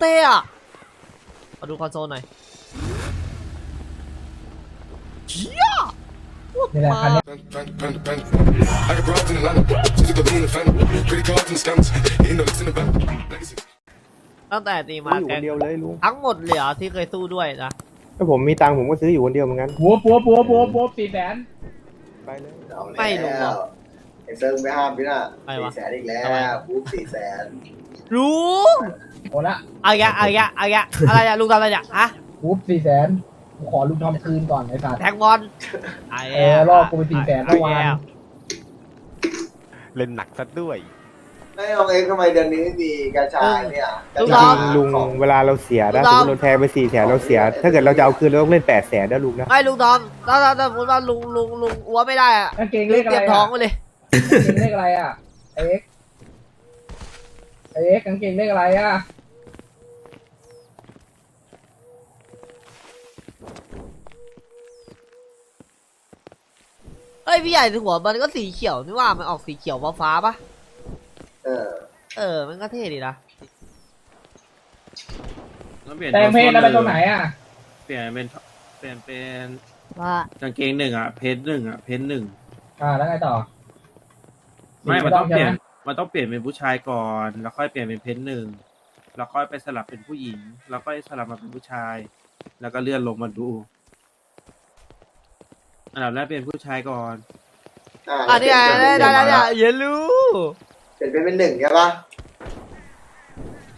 เท่อะมาดูคอนโซลหน่อยเชี่ยโคตรนี่แหละมาคันนี้ Panda, panda, panda. I got broads in Atlanta. Just took a lean in the family. Credit cards and the scams. Hitting the licks in the van. Legacy. ตั้งแต่ตีมาซื้ออยู่แกคนเดียวเลยลุงทั้งหมดเลยเหรอที่เคยสู้ด้วยนะถ้าผมมีตังค์ผมก็ซื้ออยู่คนเดียวเหมือนกัน ปัวปัวปัวปัวปัวสี่แสนไปเลยเอาแล้วไม่รู้หรอก ไอ้เซิร์ฟไม่ห้ามพี่น่ะไม่วะสี่แสนอีกแล้วทำไมปุ๊บสี่แสนรู้โอ้ละเอาอีกอะเอาอีกอะเอาอีกอะอะไรอะลุงทำอะไรเนี่ยฮะปุ๊บสี่แสนกูขอลุงทอมคืนก่อนไอ้สัตว์ แทงบอลไอ้เออรอบกูไป400,000เมื่อวาน เล่นหนักซะด้วยไม่เอาเองทำไมเดือนนี้ไม่มีกระชายเนี่ยกระจชาริยงๆลุงของเวลาเราเสียนะสมมติเราแทงไปสี่แสนเราเสีย ถ้าเกิดเราจะเอาคืนเราต้องเล่นแปดแสนนะลุงนะ ไอ้ลุงทอมถ้าถ้าถ้าสมมติว่าลุงลุงลุงอ้วนไม่ได้อะกางเกงเลขเตอะไรรียมท้องอะไปเลย กางเกงเลขอะไรอะไอเอ็กซ์ไอเอ็กซ์กางเกงเลขอะไรอะเฮ้ยพี่ใหญ่หัวมันก็สีเขียวนี่ว่ามันออกสีเขียวฟ้าฟ้าๆปะเออเออ มันก็เท่ดีนะต้องเปลี่ยนแต่งเพศแล้วไปตรงไหนอะเปลี่ยนเป็นเปลี่ยนเป็นว่า กางเกงหนึ่งอะ เพชรหนึ่งอะ เพชรหนึ่งอ่าแล้วไงต่อ ไม่สีมันต้องไม่ต้องเปลี่ยนใช่ไหมมันต้องเปลี่ยนเป็นผู้ชายก่อน แล้วค่อยเปลี่ยนเป็นเพชรหนึ่ง แล้วค่อยไปสลับเป็นผู้หญิง แล้วค่อยสลับมาเป็นผู้ชาย แล้วก็เลื่อนลงมาดู อันดับแรกเป็นผู้ชายก่อน อ่าอะนี่ไงได้ได้ได้ได้เยลูเปลี่ยนเป็นเป็นหนึ่งใช่ปะ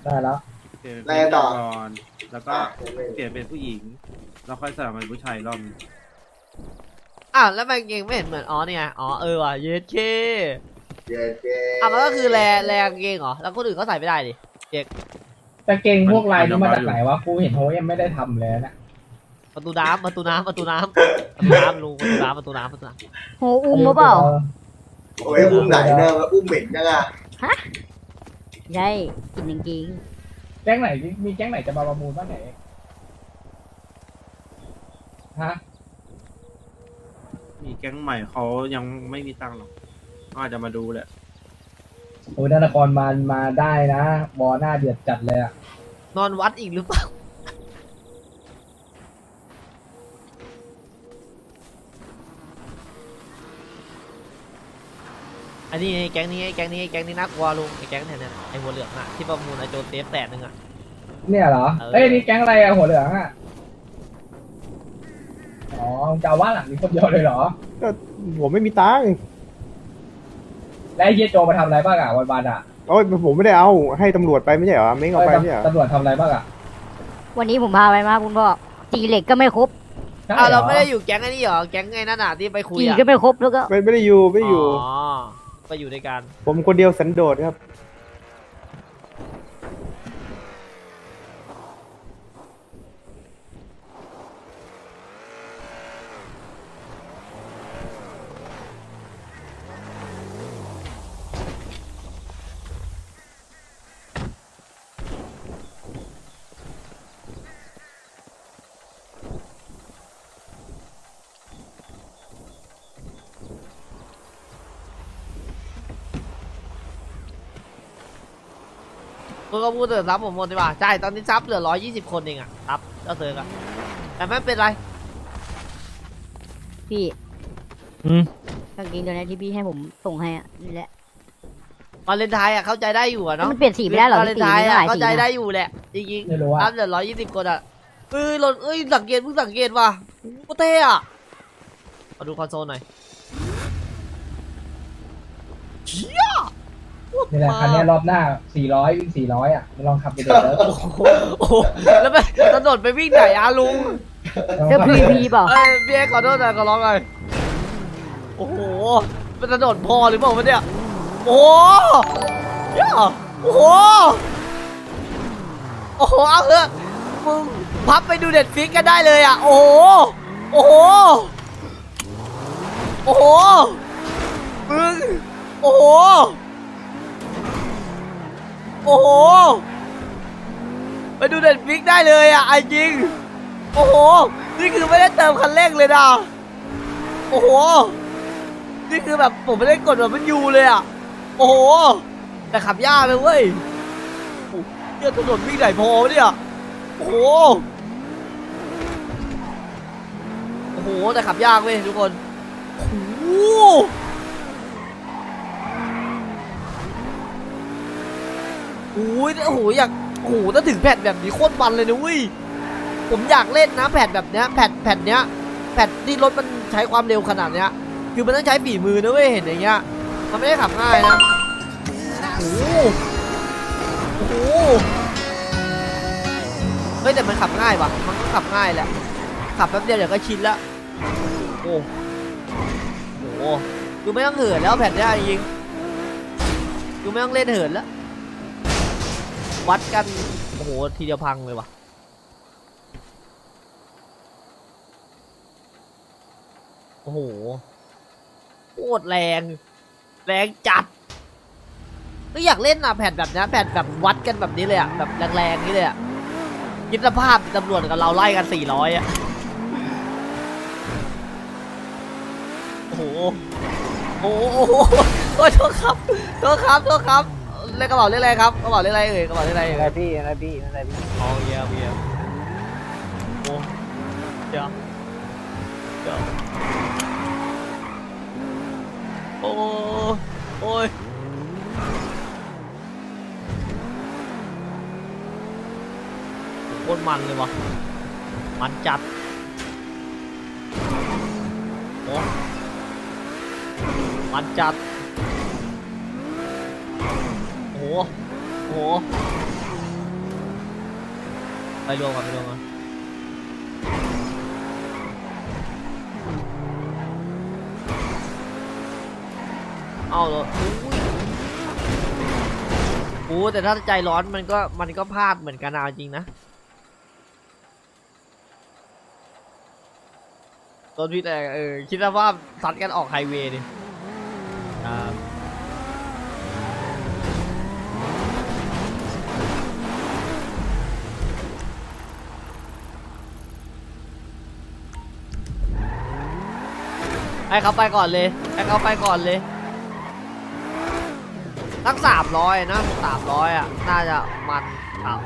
ได้แล้ว เปลี่ยนเป็นแล้วเพไงศต่อ ก่อน แล้วก็อะเปลี่ยนเป็นผู้หญิง แล้วค่อยสลับมาเป็นผู้ชายอีกรอบหนึ่งอะแล้วมันเกงไม่เห็นเหมือนอ๋อนี่ไงอ๋อเออว่ะเยสเค เย้เย้อะมันก็คือแรแรกางเกงเหรอ แล้วคนอื่นเขาใส่ไม่ได้ดิกางเกงพวกลายนี้มาจากไหนวะกูเห็นโฮยังไม่ได้ทำเลยนะประตูน้ำประตูน้ำประตูน้ำประตูน้ำลุงประตูน้ำประตูน้ำประตูน้โหอุ้มหรือเปล่าโอ้ยอุ้มไหนเนี่ยอุ้มเหม็นจังอะใช่กินจริงแก๊งไหนมีแก๊งไหนจะมาประมูลบ้างไหนฮะมีแก๊งใหม่เขายังไม่มีตังค์หรอก ก็อาจจะมาดูแหละ โอ้ยนครมามาได้นะ บอหน้าเดือดจัดเลยอะำนอนวัดอีกหรือเปล่า อันนี้ไอ้แก๊งนี้ไอ้แก๊งนี้ไอ้แก๊งนี้น่ากลัวลุงไอ้แก๊งเนี่ยเนี่ยไอ้หัวเหลืองน่ะที่ประมูลไอ้โจเซฟแสนหนึ่งอะ เนี่ยเหรอ เออ เอ้ยนี่แก๊งอะไรอะหัวเหลืองอะอ๋อมึงจะเอาว่านหลังนี้คนเดียวเลยเหรอก็ผมไม่มีตังค์ แล้วไอ้เฮียโจมาทำอะไรบ้างอะวันวันๆอะโอ้ยผมไม่ได้เอาให้ตำรวจไปไม่ใช่เหรอเม้งเอาไปไม่ใช่เหรอตำรวจทำอะไรบ้างอะๆวันนี้ผมพาไปมาคุณพ่อตีเหล็กก็ไม่ครบใช่อ้าวหเราไม่ได้อยู่แก๊งไอ้นี่เหรอ แก๊งไอ้นั่นน่ะที่ไปคุยตีอะก็ไม่ครบแล้วก็ ไม่ไม่ได้อยู่ไม่ได้อยู่ อ๋อไปอยู่ด้วยกัน ผมคนเดียวสันโดษครับ มึงก็พูดเถอะซับผมหมดดีกว่าใช่ตอนนี้ซับเหลือร้อยยี่สิบคนเองอะซับเจ้าเซิร์กอะแต่ไม่เป็นไร พี่อืมกางเกงตัวนี้ที่พี่ให้ผมส่งให้อะนี่แหละ วาเลนไทน์อะเข้าใจได้อยู่อะเนาะมันเปลี่ยนสีไม่ได้หรอวาเลพี่นตีไทมันน์หอะลายเข้าสีใจได้นะอยู่แหละจริงไม่รู้ๆอะซับเหลือร้อยยี่สิบคนอะเอ้ยหล่นเอ้ยสังเกตเพิ่งสังเกตว่ะโคตรเท่อะมาดูคอนโซลหน่อยเชี่ยโคตร นี่แหละมาคันเนี้ยรอบหน้า 400 วิ่ง 400อะมึงลองขับไปเดี๋ยวโอ้โหโอ้โหแล้วไปกระโดดไปวิ่งไหนอะลุงเสื้อพีพีเปล่าเอ้ยพี่เอ็กซ์ขอโทษหน่อยขอร้องหน่อยโอ้โหเป็นกระโดดพอหรือเปล่าวะเนี่ย โอ้โหย่าโอ้โห โอ้โห เอาเถอะมึงพับไปดูเด็ดฟิกกันได้เลยอะ โอ้โห โอ้โห โอ้โห มึง โอ้โห โอ้โห ไปดูเด็ดฟิกได้เลยอะไอ้จริง โอ้โห นี่คือไม่ได้เติมคันเร่งเลยนะ โอ้โห นี่คือแบบผมไม่ได้กดแบบมันยูเลยอะ โอ้โห แต่ขับยากเลยเว้ยเนี่ยถนนวิ่งไหนพอเนี่ย โอ้โห โอ้โห แต่ขับยากเว้ยทุกคนโอ้โห โอ้ยโอ้โหอยากโอ้โหถ้าถึงแผ่นแบบนี้โคตรมันเลยนะเว้ยผมอยากเล่นนะแผ่นแบบเนี้ยแผ่นแผ่นเนี้ยแผ่นที่รถมันใช้ความเร็วขนาดเนี้ยคือมันต้องใช้ฝีมือนะเว้ยเห็นอย่างเงี้ยมันไม่ได้ขับง่ายนะโอ้โหโอ้โหเฮ้ยแต่มันขับง่ายว่ะมันก็ขับง่ายแหละขับแป๊บเดียวเดี๋ยวก็ชินละโอ้โหคือไม่ต้องเหินแล้วแผ่นเนี้ยจริงคือไม่ต้องเล่นเหินแล้ว วัดกัน โอ้โห ทีเดียวพังเลยว่ะโอ้โหโคตรแรง แรงจัดไม่อยากเล่นอะแผ่นแบบเนี้ยแผ่นแบบวัดกันแบบนี้เลยอะแบบแรงๆนี่เลยอะคิดสภาพตำรวจกับเราไล่กันสี่ร้อยอะโอ้โหโอ้โหโอ้โหโทษครับโทษครับโทษครับ เลขกระเป๋าเลขอะไรครับกระเป๋าเลขอะไรเอ่ยกระเป๋าเลขอะไรอะไรเอ่ยพี่อะไรพี่อะไรพี่อ๋อเยี่ยมเยี่ยมโอ้เดี๋ยวเดี๋ยวโอ้โอ้ยโคตรมันเลยวะมันจัดโอ้มันจัด โอ้โหโหไปรวมกันไปรวมกันเอาเหรออุ้ยโอ้แต่ถ้าใจร้อนมันก็มันก็พลาดเหมือนกันเอาจริงนะต้นพี่แต่เออคิดว่าซัดกันออกไฮเวย์ดิอ่า ให้เขาไปก่อนเลยให้เขาไปก่อนเลยตั้งสามร้อยนะสามร้อยอะ น่าจะมัน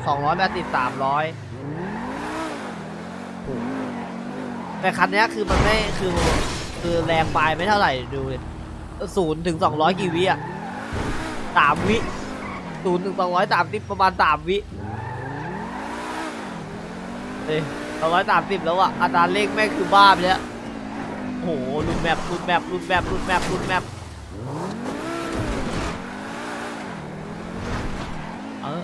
สองร้อยแปดสิบสามร้อยแต่คันนี้คือมันไม่คือคือแรงปลายไม่เท่าไหร่ดูดิศูนย์ถึงสองร้อยกี่วิอะสามวิศูนย์ถึงสองร้อยสามสิบประมาณสามวิเอ้ยสองร้อยสามสิบแล้วอะอัตราเร่งแม่งคือบ้าไปแล้ว โอ้โหรุนแมปรุนแมปรุนแมปรุนแมปรุนแมปเออ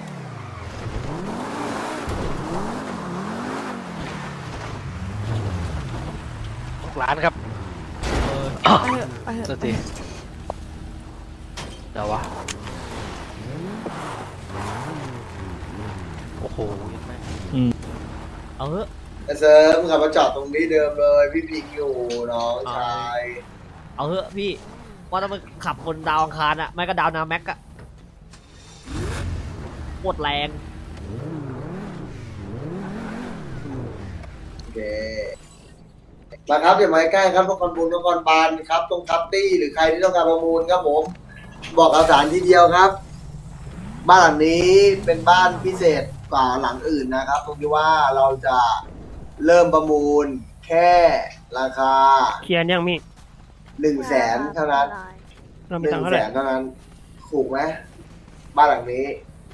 ร้านครับเออสติเดี๋ยววะ โอ้โหยังไงเอาเถอะ ไอ้เซิร์ฟมึงขับมาจอดตรงนี้เดิมเลย พี่พิงอยู่น้องชายเอาเถอะพี่ ว่าถ้ามันขับบนดาวอังคารอะไม่ก็ดาวนาแม็กอะโคตรแรงโอเคมาครับอย่ามาใกล้ครับนครบุญนครบาลครับตรงทับตี้หรือใครที่ต้องการประมูลครับผม บอกข่าวสารทีเดียวครับ บ้านหลังนี้เป็นบ้านพิเศษกว่าหลังอื่นนะครับตรงที่ว่าเราจะ เริ่มประมูลแค่ราคาเคลียร์ยังมีหนึ่งแสนเท่านั้นเราหมีตังนึ่ค์งเท่าแสไหร่นเท่านั้นถูกไหมบ้านหลังนี้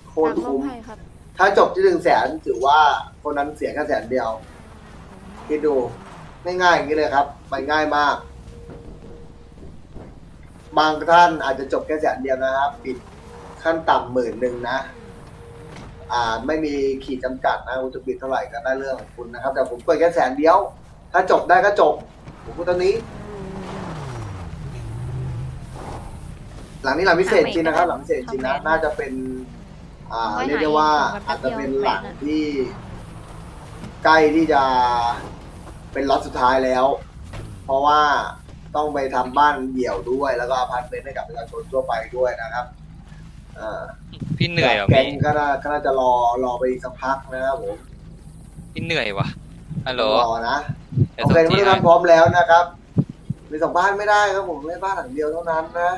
โคตรคุ้มครับถ้าจบที่หนึ่งแสนถือว่าคนนั้นเสียแค่แสนเดียวคิดดูง่ายๆอย่างนี้เลยครับมันง่ายมาก บางท่านอาจจะจบแค่แสนเดียวนะครับ ปิดขั้นต่ำหมื่นหนึ่งนะ อ่าไม่มีขีดจำกัดนะคุณจะปิดเท่าไหร่ก็ได้เรื่องของคุณนะครับ แต่ผมเปิดแค่แสนเดียว ถ้าจบได้ก็จบ ผมพูดตอนนี้ หลังนี้หลังพิเศษจริงนะครับ หลังพิเศษจริงนะน่าจะเป็น อ่าเรียกได้ว่าอาจจะเป็นหลังที่ ใกล้ที่จะเป็นล็อตสุดท้ายแล้ว เพราะว่าต้องไปทำบ้านเดี่ยวด้วย แล้วก็อพาร์ตเมนต์ให้กับประชาชนทั่วไปด้วยนะครับ พี่เหนื่อยอะแกงก็น่าก็น่าจะรอรอไปอีกสักพักนะครับผมพี่เหนื่อยวะฮัลโหลรอนะเดี๋โอเคทุกที่ให้านพร้อมแล้วนะครับมีสองบ้านไม่ได้ครับผมไม่บ้านหลังเดียวเท่านั้นนะ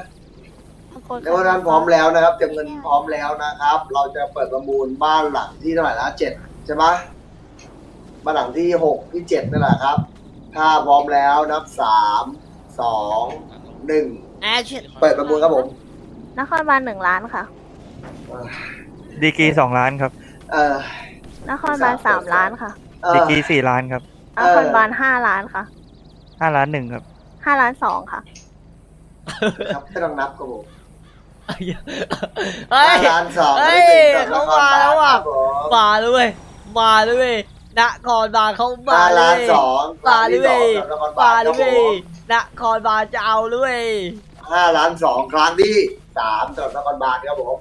ในวันนั้นพร้อมแล้วนะครับเตรียมเงินพร้อมแล้วนะครับ เราจะเปิดประมูลบ้านหลังที่เท่าไหร่นะเจ็ดใช่ไหมบ้านหลังที่หกที่เจ็ดนั่นแหละครับ ถ้าพร้อมแล้วนับสามสองหนึ่งเปิดประมูลครับผม นครบาลหนึ่งล้านค่ะ ดีกีสองล้านครับ เออ นครบาลสามล้านค่ะดีกีสี่ล้านครับนครบาลห้าล้านค่ะห้าล้านหนึ่งครับ ห้าล้านสองค่ะ ครับต้องนับครับผมเฮ้าล้านสองเฮ้ยเขามาแล้วว่ะบมาเลยเวยมาเลยเวยนครบาลเขามาห้าเลยสองมาเลยเวยมาเลยเวยนครบาลจะเอาด้วย ห้าล้านสองครั้งที่สามสำหรับนครบาลครับผม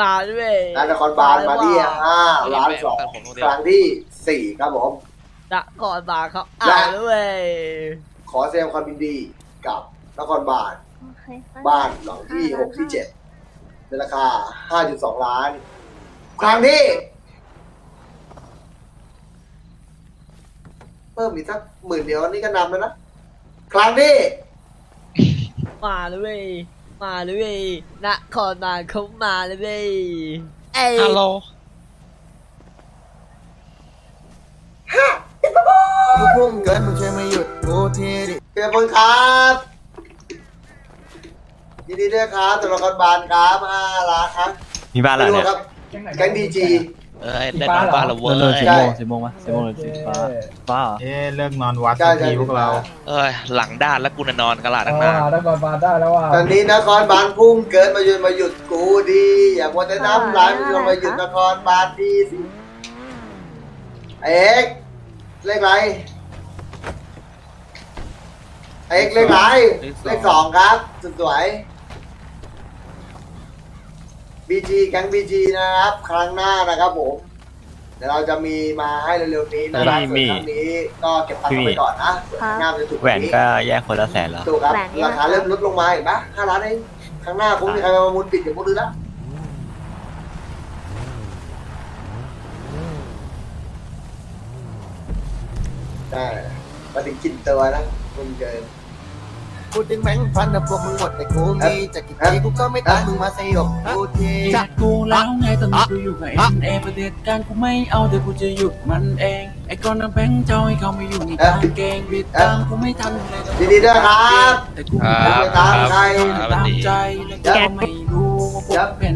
บาด้วยและนครบาลมาที่ห้าล้านสองครั้งที่สี่ครับผมนครบาลเขาอ่าด้วย ขอแสดงความยินดีกับนครบาลบ้านหลังที่หกที่เจ็ดในราคาห้าจุดสองล้าน ครั้งที่เพิ่มอีกสักหมื่นเดียวนี่ก็นำแล้วนะ ครั้งที่ มาเลยเว้ยมาเลยเว้ยนครบาลเขามาเลยเว้ยเอ้ยฮัลโหลมึงพุ่งเกินมึงช่วยไม่หยุดกูทีดิเปียพลครับยินดีด้วยครับตำรวจครบาลครับห้าล้านครับมีบ้านอะไรตำรวจเนี่ยครับแก๊งดีจี เอ้ยได้บ้านบ้านละเว้เริ่มเลยสิบโมงสิบโมงวะสิบโมงเลยสิบฟ้าฟ้าเอเอ๊ะเลิกนอนวัดสักทีพวกเราเอ้ยหลังด้านแล้วกูจะนอนกระลาดังหน้า นครบ้านได้แล้วว่ะตอนนี้นครบาลพุ่งเกินมาหยุดมาหยุดกูดี อย่ามัวแต่น้ำลายมึนลงมาหยุดนครบาลดีสิเอ็กเลขอไรเอ็กเลขอไรเลขสองครับสุดสวย บีจีแก๊งบีจีนะครับ ครั้งหน้านะครับผม เดี๋ยวเราจะมีมาให้เร็วๆนี้นะครับนครั้งนี้ก็เก็บตังค์ไปก่อนนะงามจะถูกแหวนก็แยกคนละแสนแล้วถูกครับราคาเริ่มลดลงมาเห็นปะห้าล้านเองครั้งหน้าคงมีใครมาปมุนปิดอย่างพวกนี้ละได้มาถึงกินตัวนะมึงเกิน พูดถึงแบงฟันนะพวกมึงหมดแต่กูมีจะกี่ทีกูก็ไม่ตายมึงมาสยบกูทีจากกูแล้วไงตอนนี้กูอยู่กับเอ็นเอประเด็นการกูไม่เอาแต่กูจะหยุดมันเองไอ้คนนั้ำแบงค์จอยเขาไม่อยู่ในกางเกงบิดตังกูไม่ทันเลยดีดีด้วยครับแต่กูไม่ตามใครตามใจแล้ก็ไม่รู้ว่ากูเป็น